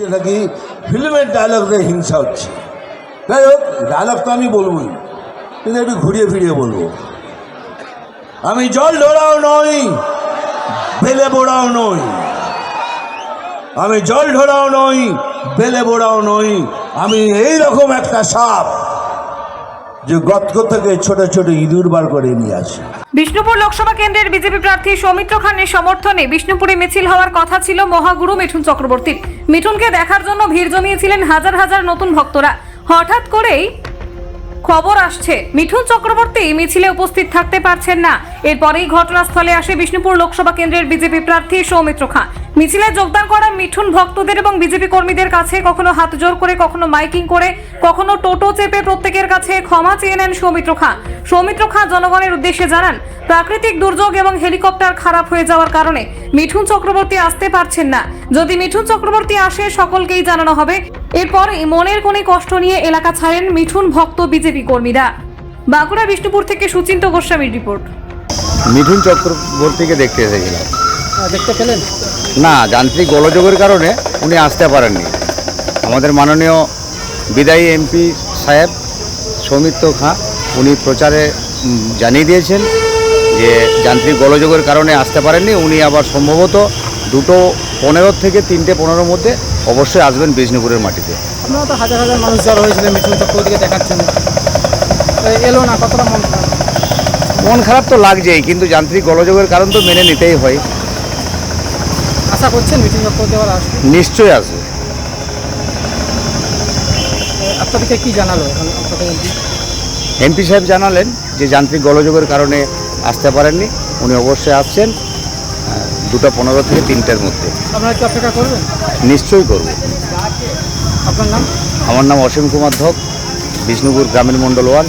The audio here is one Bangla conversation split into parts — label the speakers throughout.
Speaker 1: যেটা কি ফিল্মের ডায়লগ দিয়ে হিংসা হচ্ছে। যাই হোক ডায়লগ তো আমি বলবই, কিন্তু একটু ঘুরিয়ে ফিরিয়ে বলব। আমি জল ঢোড়াও নই, বেলে বোড়াও নই। আমি জল ঢোড়াও নই, বেলে বোড়াও নই। আমি এই রকম একটা সাপ। যে গতক থেকে ছোট ছোট ইঁদুর বার করে নিয়ে আসে।
Speaker 2: বিষ্ণুপুর লোকসভা কেন্দ্রের বিজেপি প্রার্থী সৌমিত্র খানের সমর্থনে বিষ্ণুপুরে মিছিল হওয়ার কথা ছিল মহাগুরু মিঠুন চক্রবর্তীর। মিঠুনকে দেখার জন্য ভিড় জমিয়েছিলেন হাজার হাজার নতুন ভক্তরা। হঠাৎ করেই খবর আসছে। মিঠুন চক্রবর্তী মিছিলে উপস্থিত থাকতে পারছেন না। এরপরেই ঘটনাস্থলে আসে বিষ্ণুপুর লোকসভা কেন্দ্রের বিজেপি প্রার্থী সৌমিত্র খাঁ। মিছিলে যোগদান করা মিঠুন ভক্তদের এবং বিজেপি কর্মীদের কাছে কখনো হাত জোর করে, কখনো মাইকিং করে, কখনো টোটো চেপে প্রত্যেকের কাছে ক্ষমা চেয়ে নেন সৌমিত্র খাঁ। সৌমিত্র খাঁ জনগণের উদ্দেশ্যে জানান, প্রাকৃতিক দুর্যোগ এবং হেলিকপ্টার খারাপ হয়ে যাওয়ার কারণে মিঠুন চক্রবর্তী আসতে পারছেন না। যদি মিঠুন চক্রবর্তী আসে, সকলকেই জানানো হবে এরপরে মনের কোণে কষ্ট নিয়ে এলাকা ছাড়েন মিঠুন ভক্ত বিজেপি কর্মীরা। বাঁকুড়া বিষ্ণুপুর থেকে সুচিন্ত গোস্বামীর রিপোর্ট।
Speaker 3: মিঠুন চক্রবর্তীকে দেখতে এসেছিলাম।
Speaker 4: দেখতে পেলেন?
Speaker 3: না যান্ত্রিক গোলযোগের কারণে উনি আসতে পারেননি। আমাদের মাননীয় বিদায়ী এমপি সাহেব সৌমিত্র খাঁ উনি প্রচারে জানিয়ে দিয়েছেন যে যান্ত্রিক গোলযোগের কারণে আসতে পারেননি। উনি আবার সম্ভবত দুটো পনেরো থেকে তিনটে পনেরোর মধ্যে অবশ্যই আসবেন বিষ্ণুপুরের মাটিতে।
Speaker 4: আপনারা তো হাজার হাজার মানুষ জড়ো হয়েছিলেন মিঠুন চক্রবর্তীকে দেখার জন্য এলো না কতটা মন খারাপ?
Speaker 3: মন খারাপ তো লাগছেই কিন্তু যান্ত্রিক গোলযোগের কারণ তো মেনে নিতেই হয়।
Speaker 4: আশা করছেন মিঠুন চক্রবর্তী আবার আসবে?
Speaker 3: নিশ্চয়ই আসবে।
Speaker 4: আপনাদেরকে কি জানালো?
Speaker 3: এমপি সাহেব জানালেন যে যান্ত্রিক গোলযোগের কারণে আসতে পারেননি উনি অবশ্যই আসছেন। দুটো পনেরো থেকে তিনটের মধ্যে।
Speaker 4: আপনারা কি অপেক্ষা করবেন?
Speaker 3: নিশ্চয়ই করব।
Speaker 4: আপনার নাম?
Speaker 3: আমার নাম অসীম কুমার ধক বিষ্ণুপুর গ্রামীণ মণ্ডল ওয়ান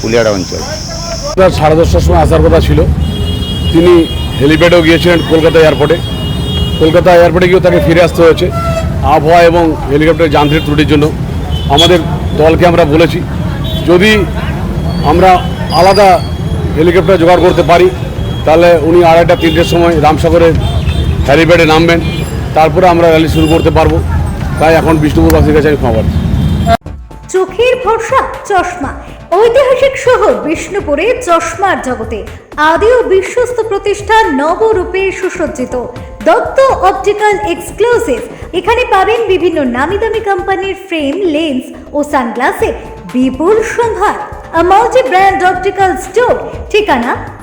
Speaker 3: পুলিয়াড়া অঞ্চল।
Speaker 5: সাড়ে দশটার সময় আসার কথা ছিল। তিনি হেলিপ্যাডেও গিয়েছিলেন কলকাতা এয়ারপোর্টে। কলকাতা এয়ারপোর্টে গিয়েও তাকে ফিরে আসতে হয়েছে। আবহাওয়া এবং হেলিকপ্টারের যান্ত্রিক ত্রুটির জন্য। আমাদের দলকে আমরা বলেছি যদি আমরা আলাদা হেলিকপ্টার জোগাড় করতে পারি তাহলে উনি আড়াইটা তিনটের সময় রামসাগরের হেলিপ্যাডে নামবেন। তারপরে আমরা র্যালি শুরু করতে পারব। তাই এখন বিষ্ণুপুরবাসীর কাছে আমি ক্ষমা
Speaker 6: চোখের ভরসা, চশমা। ঐতিহাসিক শহর বিষ্ণুপুরে চশমার জগতে আদি ও বিশ্বস্ত প্রতিষ্ঠান নবরূপে সুসজ্জিত। Dutta optical exclusive. এখানে পাবেন বিভিন্ন নামি দামি কোম্পানির ফ্রেম, লেন্স ও সানগ্লাসের বিপুল সম্ভার। মাল্টি ব্র্যান্ড অপটিক্যাল স্টোর ঠিকানা